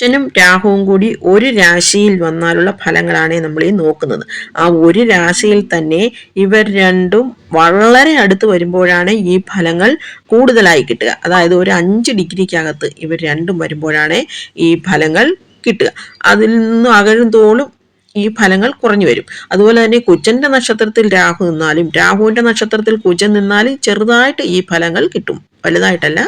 കുജനും രാഹുവും കൂടി ഒരു രാശിയിൽ വന്നാലുള്ള ഫലങ്ങളാണ് നമ്മൾ ഈ നോക്കുന്നത്. ആ ഒരു രാശിയിൽ തന്നെ ഇവർ രണ്ടും വളരെ അടുത്ത് വരുമ്പോഴാണ് ഈ ഫലങ്ങൾ കൂടുതലായി കിട്ടുക. അതായത് ഒരു അഞ്ച് ഡിഗ്രിക്കകത്ത് ഇവർ രണ്ടും വരുമ്പോഴാണ് ഈ ഫലങ്ങൾ കിട്ടുക. അതിൽ നിന്നും അകഴും തോളും ഈ ഫലങ്ങൾ കുറഞ്ഞു വരും. അതുപോലെ തന്നെ കുജന്റെ നക്ഷത്രത്തിൽ രാഹു നിന്നാലും രാഹുവിന്റെ നക്ഷത്രത്തിൽ കുജൻ നിന്നാലും ചെറുതായിട്ട് ഈ ഫലങ്ങൾ കിട്ടും. വലുതായിട്ടല്ല.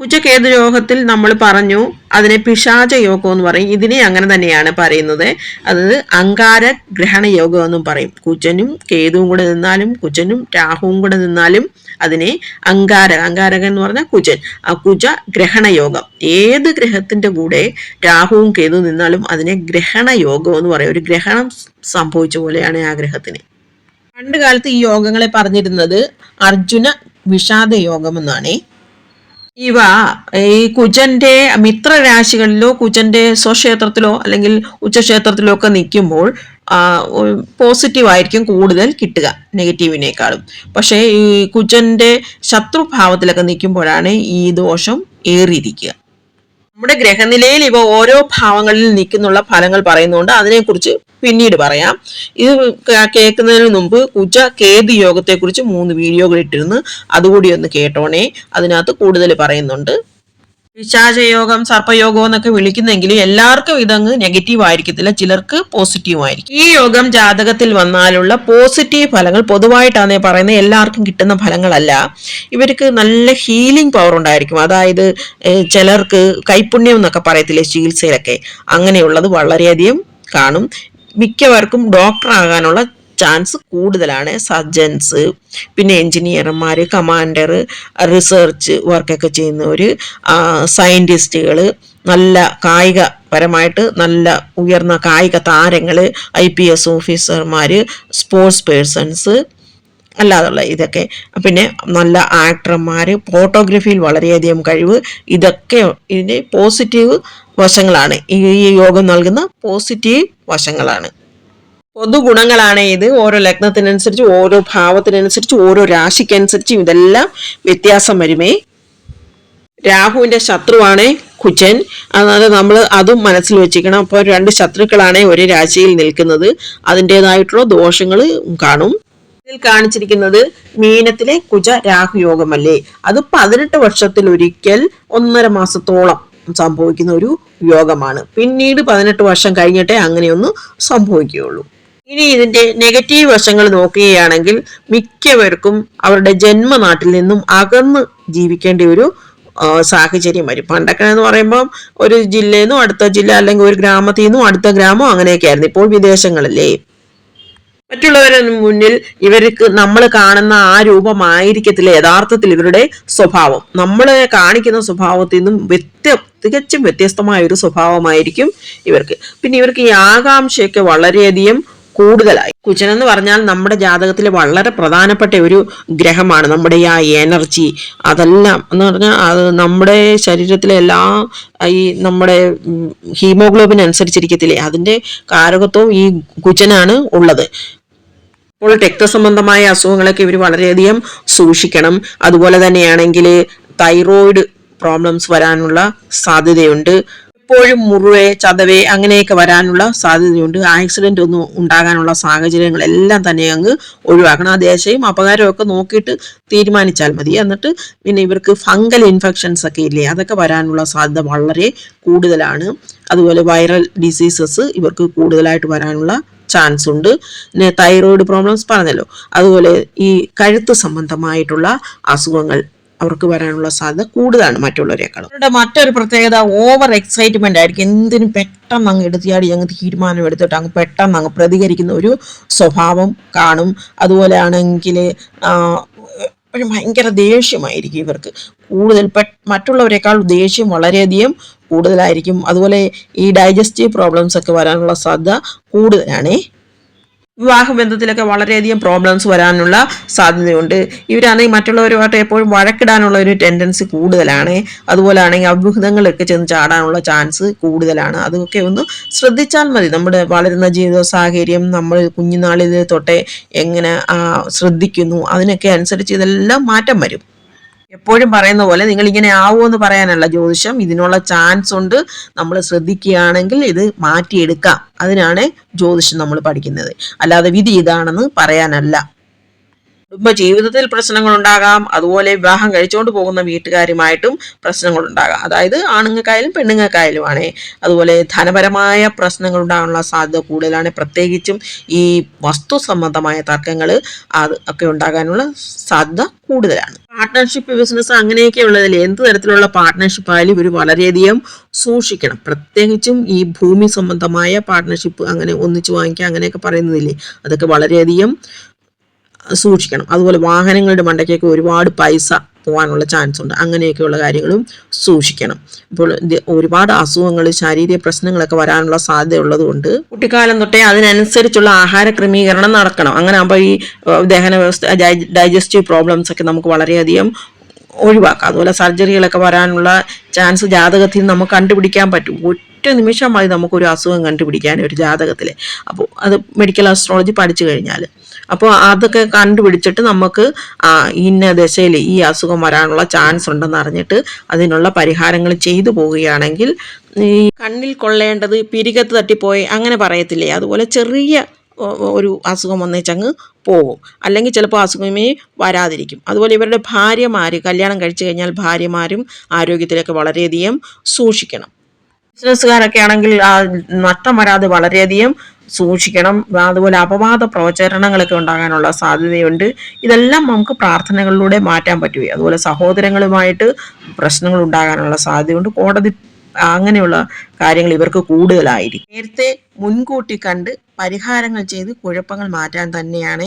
കുജകേതു യോഗത്തിൽ നമ്മൾ പറഞ്ഞു അതിനെ പിശാച യോഗം എന്ന് പറയും. ഇതിനെ അങ്ങനെ തന്നെയാണ് പറയുന്നത്. അത് അങ്കാര ഗ്രഹണ യോഗം എന്നും പറയും. കുജനും കേതുവും കൂടെ നിന്നാലും കുജനും രാഹുവും കൂടെ നിന്നാലും അതിനെ അങ്കാര അങ്കാരകൻ എന്ന് പറഞ്ഞാൽ കുജൻ. ആ കുജ ഗ്രഹണ യോഗം. ഏത് ഗ്രഹത്തിന്റെ കൂടെ രാഹുവും കേതു നിന്നാലും അതിനെ ഗ്രഹണ യോഗം എന്ന് പറയും. ഒരു ഗ്രഹണം സംഭവിച്ച പോലെയാണ് ആ ഗ്രഹത്തിന്. പണ്ട് കാലത്ത് ഈ യോഗങ്ങളെ പറഞ്ഞിരുന്നത് അർജുന വിഷാദ യോഗം എന്നാണേ. ഇവ ഈ കുജന്റെ മിത്രരാശികളിലോ കുജന്റെ സ്വക്ഷേത്രത്തിലോ അല്ലെങ്കിൽ ഉച്ചക്ഷേത്രത്തിലോ ഒക്കെ നിൽക്കുമ്പോൾ പോസിറ്റീവ് ആയിരിക്കും കൂടുതൽ കിട്ടുക നെഗറ്റീവിനേക്കാളും പക്ഷേ ഈ കുജന്റെ ശത്രുഭാവത്തിലൊക്കെ നിൽക്കുമ്പോഴാണ് ഈ ദോഷം ഏറിയിരിക്കുക. നമ്മുടെ ഗ്രഹനിലയിൽ ഇവ ഓരോ ഭാവങ്ങളിൽ നിൽക്കുന്നുള്ള ഫലങ്ങൾ പറയുന്നുണ്ട് അതിനെക്കുറിച്ച് പിന്നീട് പറയാം. ഇത് കേൾക്കുന്നതിന് മുമ്പ് കുജ കേതു യോഗത്തെക്കുറിച്ച് മൂന്ന് വീഡിയോകൾ ഇട്ടിരുന്നു. അതുകൂടി ഒന്ന് കേട്ടോണേ. അതിനകത്ത് കൂടുതൽ പറയുന്നുണ്ട്. പിശാചയോഗം സർപ്പയോഗം എന്നൊക്കെ വിളിക്കുന്നെങ്കിലും എല്ലാവർക്കും ഇതങ്ങ് നെഗറ്റീവ് ആയിരിക്കത്തില്ല. ചിലർക്ക് പോസിറ്റീവ് ആയിരിക്കും. ഈ യോഗം ജാതകത്തിൽ വന്നാലുള്ള പോസിറ്റീവ് ഫലങ്ങൾ പൊതുവായിട്ടാണ് പറയുന്നത്. എല്ലാവർക്കും കിട്ടുന്ന ഫലങ്ങളല്ല. ഇവർക്ക് നല്ല ഹീലിംഗ് പവർ ഉണ്ടായിരിക്കും. അതായത് ചിലർക്ക് കൈപുണ്യം എന്നൊക്കെ പറയത്തില്ലേ ചികിത്സയിലൊക്കെ? അങ്ങനെയുള്ളത് വളരെയധികം കാണും. മിക്കവർക്കും ഡോക്ടർ ആകാനുള്ള ചാൻസ് കൂടുതലാണ്. സർജൻസ് പിന്നെ എൻജിനീയർമാർ കമാൻഡർ റിസർച്ച് വർക്കൊക്കെ ചെയ്യുന്നവർ സയന്റിസ്റ്റുകൾ നല്ല കായിക പരമായിട്ട് നല്ല ഉയർന്ന കായിക താരങ്ങൾ ഐ പി എസ് ഓഫീസർമാർ സ്പോർട്സ് പേഴ്സൺസ് അല്ലാതുള്ള ഇതൊക്കെ. പിന്നെ നല്ല ആക്ടർമാർ ഫോട്ടോഗ്രഫിയിൽ വളരെയധികം കഴിവ്. ഇതൊക്കെ ഇതിന്റെ പോസിറ്റീവ് വശങ്ങളാണ്. ഈ യോഗം നൽകുന്ന പോസിറ്റീവ് വശങ്ങളാണ്. പൊതുഗുണങ്ങളാണ് ഇത്. ഓരോ ലഗ്നത്തിനനുസരിച്ച് ഓരോ ഭാവത്തിനനുസരിച്ച് ഓരോ രാശിക്കനുസരിച്ച് ഇതെല്ലാം വ്യത്യാസം വരുമേ. രാഹുവിന്റെ ശത്രുവാണ് കുജൻ. അതായത് നമ്മൾ അതും മനസ്സിൽ വെച്ചിരിക്കണം. അപ്പോൾ രണ്ട് ശത്രുക്കളാണ് ഒരേ രാശിയിൽ നിൽക്കുന്നത്. അതിന്റെതായിട്ടുള്ള ദോഷങ്ങൾ കാണും. ഇതിൽ കാണിച്ചിരിക്കുന്നത് മീനത്തിലെ കുജ രാഹു യോഗമല്ലേ. അത് പതിനെട്ട് വർഷത്തിൽ ഒരിക്കൽ ഒന്നര മാസത്തോളം സംഭവിക്കുന്ന ഒരു യോഗമാണ്. പിന്നീട് പതിനെട്ട് വർഷം കഴിഞ്ഞിട്ടേ അങ്ങനെയൊന്നും സംഭവിക്കുകയുള്ളൂ. ഇനി ഇതിന്റെ നെഗറ്റീവ് വശങ്ങൾ നോക്കുകയാണെങ്കിൽ മിക്കവർക്കും അവരുടെ ജന്മനാട്ടിൽ നിന്നും അകന്ന് ജീവിക്കേണ്ട ഒരു സാഹചര്യം വരും. പണ്ടൊക്കെ എന്ന് പറയുമ്പോൾ ഒരു ജില്ലയിൽ നിന്നും അടുത്ത ജില്ല അല്ലെങ്കിൽ ഒരു ഗ്രാമത്തിൽ നിന്നും അടുത്ത ഗ്രാമം അങ്ങനെയൊക്കെ ആയിരുന്നു ഇപ്പോൾ വിദേശങ്ങളല്ലേ മറ്റുള്ളവരുടെ മുന്നിൽ ഇവർക്ക് നമ്മൾ കാണുന്ന ആ രൂപമായിരിക്കത്തില്ല യഥാർത്ഥത്തിൽ ഇവരുടെ സ്വഭാവം. നമ്മൾ കാണിക്കുന്ന സ്വഭാവത്തിൽ നിന്നും വ്യത്യ തികച്ചും വ്യത്യസ്തമായ ഒരു സ്വഭാവമായിരിക്കും ഇവർക്ക്. പിന്നെ ഇവർക്ക് ഈ ആകാംക്ഷയൊക്കെ വളരെയധികം കൂടുതലായി. കുചൻ എന്ന് പറഞ്ഞാൽ നമ്മുടെ ജാതകത്തിൽ വളരെ പ്രധാനപ്പെട്ട ഒരു ഗ്രഹമാണ്. നമ്മുടെ ആ എനർജി അതെല്ലാം എന്ന് പറഞ്ഞാൽ അത് നമ്മുടെ ശരീരത്തിലെ എല്ലാ ഈ നമ്മുടെ ഹീമോഗ്ലോബിൻ അനുസരിച്ചിരിക്കത്തില്ലേ? അതിന്റെ കാരകത്വവും ഈ കുചനാണ് ഉള്ളത്. അപ്പോൾ രക്തസംബന്ധമായ അസുഖങ്ങളൊക്കെ ഇവർ വളരെയധികം സൂക്ഷിക്കണം. അതുപോലെ തന്നെയാണെങ്കിൽ തൈറോയിഡ് പ്രോബ്ലംസ് വരാനുള്ള സാധ്യതയുണ്ട്. എപ്പോഴും മുറിവേ ചതവേ അങ്ങനെയൊക്കെ വരാനുള്ള സാധ്യതയുണ്ട്. ആക്സിഡന്റ് ഒന്നും ഉണ്ടാകാനുള്ള സാഹചര്യങ്ങളെല്ലാം തന്നെ അങ്ങ് ഒഴിവാക്കണം. ആ ദേശയും അപകാരമൊക്കെ നോക്കിയിട്ട് തീരുമാനിച്ചാൽ മതി. എന്നിട്ട് പിന്നെ ഇവർക്ക് ഫംഗൽ ഇൻഫെക്ഷൻസ് ഒക്കെ ഇല്ലേ അതൊക്കെ വരാനുള്ള സാധ്യത വളരെ കൂടുതലാണ്. അതുപോലെ വൈറൽ ഡിസീസസ് ഇവർക്ക് കൂടുതലായിട്ട് വരാനുള്ള ചാൻസ് ഉണ്ട്. പിന്നെ തൈറോയിഡ് പ്രോബ്ലംസ് പറഞ്ഞല്ലോ. അതുപോലെ ഈ കഴുത്ത് സംബന്ധമായിട്ടുള്ള അസുഖങ്ങൾ അവർക്ക് വരാനുള്ള സാധ്യത കൂടുതലാണ് മറ്റുള്ളവരെക്കാളും. അവരുടെ മറ്റൊരു പ്രത്യേകത ഓവർ എക്സൈറ്റ്മെന്റ് ആയിരിക്കും. എന്തിനും പെട്ടെന്ന് അങ്ങ് എടുത്തിയാടി അങ്ങ് തീരുമാനം എടുത്തിട്ട് അങ്ങ് പെട്ടെന്ന് അങ്ങ് പ്രതികരിക്കുന്ന ഒരു സ്വഭാവം കാണും. അതുപോലെ ആണെങ്കിൽ ഭയങ്കര ദേഷ്യമായിരിക്കും ഇവർക്ക്. കൂടുതൽ മറ്റുള്ളവരെക്കാൾ ദേഷ്യം വളരെയധികം കൂടുതലായിരിക്കും. അതുപോലെ ഈ ഡൈജസ്റ്റീവ് പ്രോബ്ലംസ് ഒക്കെ വരാനുള്ള സാധ്യത കൂടുതലാണേ. വിവാഹബന്ധത്തിലൊക്കെ വളരെയധികം പ്രോബ്ലംസ് വരാനുള്ള സാധ്യതയുണ്ട്. ഇവരാണെങ്കിൽ മറ്റുള്ളവരുമായിട്ട് എപ്പോഴും വഴക്കിടാനുള്ള ഒരു ടെൻഡൻസി കൂടുതലാണ്. അതുപോലെ ആണെങ്കിൽ അഭിമുഖങ്ങളൊക്കെ ചെന്ന് ചാടാനുള്ള ചാൻസ് കൂടുതലാണ്. അതൊക്കെ ഒന്ന് ശ്രദ്ധിച്ചാൽ മതി. നമ്മുടെ വളരുന്ന ജീവിത സാഹചര്യം നമ്മൾ കുഞ്ഞുനാളിൽ തൊട്ടേ എങ്ങനെ ശ്രദ്ധിക്കുന്നു. അതിനൊക്കെ അനുസരിച്ച് ഇതെല്ലാം മാറ്റം വരും. എപ്പോഴും പറയുന്ന പോലെ നിങ്ങൾ ഇങ്ങനെ ആവുമെന്ന് പറയാനല്ല. ജ്യോതിഷം ഇതിനുള്ള ചാൻസ് ഉണ്ട്. നമ്മൾ ശ്രദ്ധിക്കുകയാണെങ്കിൽ ഇത് മാറ്റിയെടുക്കാം. അതിനാണ് ജ്യോതിഷം നമ്മൾ പഠിക്കുന്നത്. അല്ലാതെ വിധി ഇതാണെന്ന് പറയാനല്ല. കുടുംബ ജീവിതത്തിൽ പ്രശ്നങ്ങൾ ഉണ്ടാകാം അതുപോലെ വിവാഹം കഴിച്ചുകൊണ്ട് പോകുന്ന വീട്ടുകാരുമായിട്ടും പ്രശ്നങ്ങൾ ഉണ്ടാകാം അതായത് ആണുങ്ങൾക്കായാലും പെണ്ണുങ്ങൾക്കായാലും ആണേ അതുപോലെ ധനപരമായ പ്രശ്നങ്ങൾ ഉണ്ടാകാനുള്ള സാധ്യത കൂടുതലാണ്. പ്രത്യേകിച്ചും ഈ വസ്തു സംബന്ധമായ തർക്കങ്ങൾ അത് ഒക്കെ ഉണ്ടാകാനുള്ള സാധ്യത കൂടുതലാണ്. പാർട്ട്ണർഷിപ്പ് ബിസിനസ് അങ്ങനെയൊക്കെ ഉള്ളതിൽ എന്ത് തരത്തിലുള്ള പാർട്ട്ണർഷിപ്പ് ആയാലും ഇവർ വളരെയധികം സൂക്ഷിക്കണം. പ്രത്യേകിച്ചും ഈ ഭൂമി സംബന്ധമായ പാർട്ട്ണർഷിപ്പ് അങ്ങനെ ഒന്നിച്ചു വാങ്ങിക്കുക അങ്ങനെയൊക്കെ പറയുന്നതില്ലേ അതൊക്കെ വളരെയധികം സൂക്ഷിക്കണം. അതുപോലെ വാഹനങ്ങളുടെ മണ്ടയ്ക്കൊക്കെ ഒരുപാട് പൈസ പോകാനുള്ള ചാൻസ് ഉണ്ട്. അങ്ങനെയൊക്കെയുള്ള കാര്യങ്ങളും സൂക്ഷിക്കണം. ഇപ്പോൾ ഒരുപാട് അസുഖങ്ങൾ ശാരീരിക പ്രശ്നങ്ങളൊക്കെ വരാനുള്ള സാധ്യത ഉള്ളതുകൊണ്ട് കുട്ടിക്കാലം തൊട്ടേ അതിനനുസരിച്ചുള്ള ആഹാര ക്രമീകരണം നടക്കണം. അങ്ങനെ ആകുമ്പോൾ ഈ ദഹന വ്യവസ്ഥ ഡൈജസ്റ്റീവ് പ്രോബ്ലംസ് ഒക്കെ നമുക്ക് വളരെയധികം ഒഴിവാക്കാം. അതുപോലെ സർജറികളൊക്കെ വരാനുള്ള ചാൻസ് ജാതകത്തിൽ നമുക്ക് കണ്ടുപിടിക്കാൻ പറ്റും. ഒറ്റ നിമിഷം നമുക്കൊരു അസുഖം കണ്ടുപിടിക്കാൻ ഒരു ജാതകത്തിൽ അപ്പോൾ അത് മെഡിക്കൽ ആസ്ട്രോളജി പഠിച്ചു കഴിഞ്ഞാൽ അപ്പോൾ അതൊക്കെ കണ്ടുപിടിച്ചിട്ട് നമുക്ക് ഇന്ന ദശയിൽ ഈ അസുഖം വരാനുള്ള ചാൻസ് ഉണ്ടെന്ന് അറിഞ്ഞിട്ട് അതിനുള്ള പരിഹാരങ്ങൾ ചെയ്തു പോവുകയാണെങ്കിൽ ഈ കണ്ണിൽ കൊള്ളേണ്ടത് പിരികത്ത് തട്ടിപ്പോയി അങ്ങനെ പറയത്തില്ലേ? അതുപോലെ ചെറിയ ഒരു അസുഖം വന്നേച്ചങ്ങ് പോകും അല്ലെങ്കിൽ ചിലപ്പോൾ അസുഖമേ വരാതിരിക്കും. അതുപോലെ ഇവരുടെ ഭാര്യമാർ കല്യാണം കഴിച്ചു കഴിഞ്ഞാൽ ഭാര്യമാരും ആരോഗ്യത്തിലൊക്കെ വളരെയധികം സൂക്ഷിക്കണം. ബിസിനസ്സുകാരൊക്കെ ആണെങ്കിൽ നഷ്ടം വരാതെ വളരെയധികം സൂക്ഷിക്കണം. അതുപോലെ അപവാദ പ്രചരണങ്ങളൊക്കെ ഉണ്ടാകാനുള്ള സാധ്യതയുണ്ട്. ഇതെല്ലാം നമുക്ക് പ്രാർത്ഥനകളിലൂടെ മാറ്റാൻ പറ്റുകയും അതുപോലെ സഹോദരങ്ങളുമായിട്ട് പ്രശ്നങ്ങൾ ഉണ്ടാകാനുള്ള സാധ്യതയുണ്ട്. കോടതി അങ്ങനെയുള്ള കാര്യങ്ങൾ ഇവർക്ക് കൂടുതലായിരിക്കും. നേരത്തെ മുൻകൂട്ടി കണ്ട് പരിഹാരങ്ങൾ ചെയ്ത് കുഴപ്പങ്ങൾ മാറ്റാൻ തന്നെയാണ്